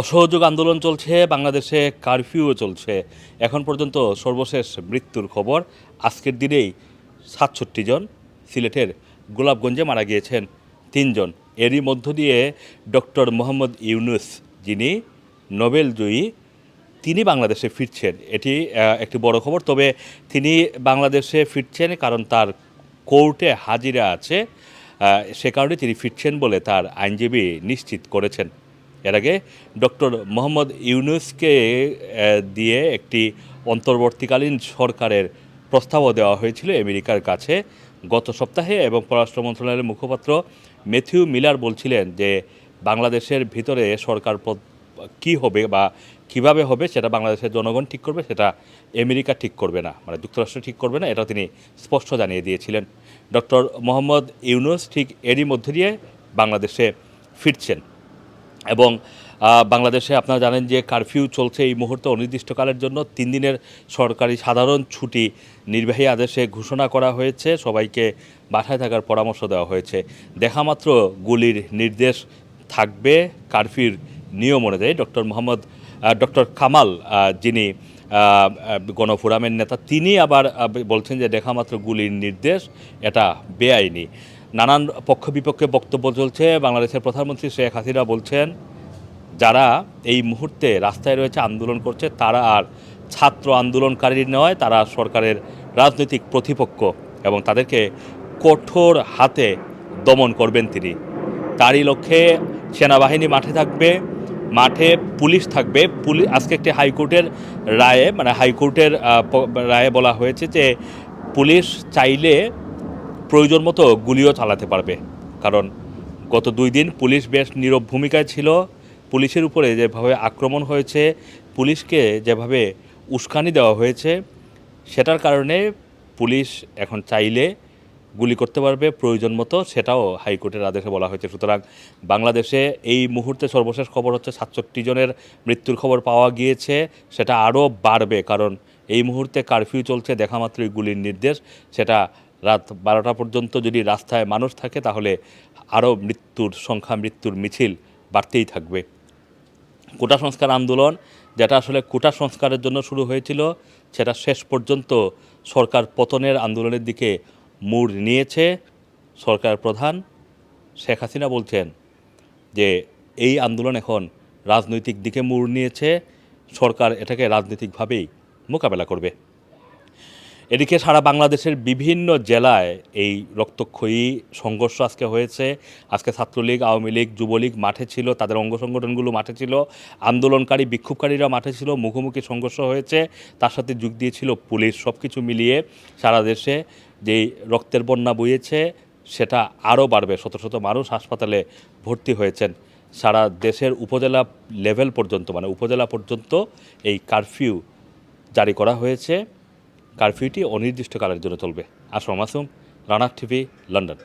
অসহযোগ আন্দোলন চলছে, বাংলাদেশে কারফিউও চলছে। এখন পর্যন্ত সর্বশেষ মৃত্যুর খবর, আজকের দিনেই সাতষট্টি জন সিলেটের গোলাপগঞ্জে মারা গিয়েছেন তিনজন। এরই মধ্য দিয়ে ডক্টর মোহাম্মদ ইউনুস যিনি নোবেল জয়ী, তিনি বাংলাদেশে ফিরছেন। এটি একটি বড় খবর, তবে তিনি বাংলাদেশে ফিরছেন কারণ তার কোর্টে হাজিরা আছে। সে কারণে তিনি ফিরছেন বলে তার আইনজীবী নিশ্চিত করেছেন। এর আগে ডক্টর মোহাম্মদ ইউনুসকে দিয়ে একটি অন্তর্বর্তীকালীন সরকারের প্রস্তাবও দেওয়া হয়েছিল আমেরিকার কাছে। গত সপ্তাহে এবং পররাষ্ট্র মন্ত্রণালয়ের মুখপাত্র ম্যাথিউ মিলার বলছিলেন যে বাংলাদেশের ভিতরে সরকার কি হবে বা কীভাবে হবে সেটা বাংলাদেশের জনগণ ঠিক করবে, সেটা আমেরিকা ঠিক করবে না মানে যুক্তরাষ্ট্র ঠিক করবে না, এটা তিনি স্পষ্ট জানিয়ে দিয়েছিলেন। ডক্টর মোহাম্মদ ইউনুস ঠিক এরই মধ্যে দিয়ে বাংলাদেশে ফিরছেন। এবং বাংলাদেশে আপনারা জানেন যে কারফিউ চলছে এই মুহূর্তে অনির্দিষ্টকালের জন্য। তিন দিনের সরকারি সাধারণ ছুটি নির্বাহী আদেশে ঘোষণা করা হয়েছে। সবাইকে বাসায় থাকার পরামর্শ দেওয়া হয়েছে। দেখামাত্র গুলির নির্দেশ থাকবে কারফিউর নিয়ম অনুযায়ী। ডক্টর মোহাম্মদ ডক্টর কামাল যিনি গণফোরামের নেতা, তিনি আবার বলছেন যে দেখামাত্র গুলির নির্দেশ। এটা বেআইনি। নানান পক্ষ বিপক্ষে বক্তব্য চলছে। বাংলাদেশের প্রধানমন্ত্রী শেখ হাসিনা বলছেন, যারা এই মুহূর্তে রাস্তায় রয়েছে, আন্দোলন করছে, তারা আর ছাত্র আন্দোলনকারী নয়, তারা সরকারের রাজনৈতিক প্রতিপক্ষ এবং তাদেরকে কঠোর হাতে দমন করবেন তিনি। তারই লক্ষ্যে সেনাবাহিনী মাঠে থাকবে, মাঠে পুলিশ থাকবে। পুলিশ, আজকে একটি হাইকোর্টের রায়ে মানে হাইকোর্টের রায়ে বলা হয়েছে যে পুলিশ চাইলে প্রয়োজন মতো গুলিও চালাতে পারবে। কারণ গত দুই দিন পুলিশ বেশ নীরব ভূমিকায় ছিল। পুলিশের উপরে যেভাবে আক্রমণ হয়েছে, পুলিশকে যেভাবে উস্কানি দেওয়া হয়েছে, সেটার কারণে পুলিশ এখন চাইলে গুলি করতে পারবে। প্রয়োজন মতো সেটাও হাইকোর্টের আদেশে বলা হয়েছে। সুতরাং বাংলাদেশে এই মুহূর্তে সর্বশেষ খবর হচ্ছে, সাতষট্টি জনের মৃত্যুর খবর পাওয়া গিয়েছে। সেটা আরও বাড়বে, কারণ এই মুহূর্তে কারফিউ চলছে দেখামাত্রই গুলির নির্দেশ। সেটা রাত বারোটা পর্যন্ত যদি রাস্তায় মানুষ থাকে, তাহলে আরও মৃত্যুর সংখ্যা, মৃত্যুর মিছিল বাড়তেই থাকবে। কোটা সংস্কার আন্দোলন যেটা আসলে কোটা সংস্কারের জন্য শুরু হয়েছিল, সেটা শেষ পর্যন্ত সরকার পতনের আন্দোলনের দিকে মোড় নিয়েছে। সরকার প্রধান শেখ হাসিনা বলছেন যে, এই আন্দোলন এখন রাজনৈতিক দিকে মোড় নিয়েছে, সরকার এটাকে রাজনৈতিকভাবেই মোকাবেলা করবে। এদিকে সারা বাংলাদেশের বিভিন্ন জেলায় এই রক্তক্ষয়ী সংঘর্ষ আজকে হয়েছে। আজকে ছাত্রলীগ, আওয়ামী লীগ, যুবলীগ মাঠে ছিল, তাদের অঙ্গ সংগঠনগুলো মাঠে ছিল, আন্দোলনকারী, বিক্ষোভকারীরা মাঠে ছিল, মুখোমুখি সংঘর্ষ হয়েছে, তার সাথে যোগ দিয়েছিল পুলিশ সব কিছু মিলিয়ে সারা দেশে যেই রক্তের বন্যা বইয়েছে, সেটা আরও বাড়বে। শত শত মানুষ হাসপাতালে ভর্তি হয়েছেন। সারা দেশের উপজেলা লেভেল পর্যন্ত মানে উপজেলা পর্যন্ত এই কারফিউ জারি করা হয়েছে। কারফিউটি অনির্দিষ্টকালের জন্য চলবে। আসলাম আসুম রানার টিভি লন্ডন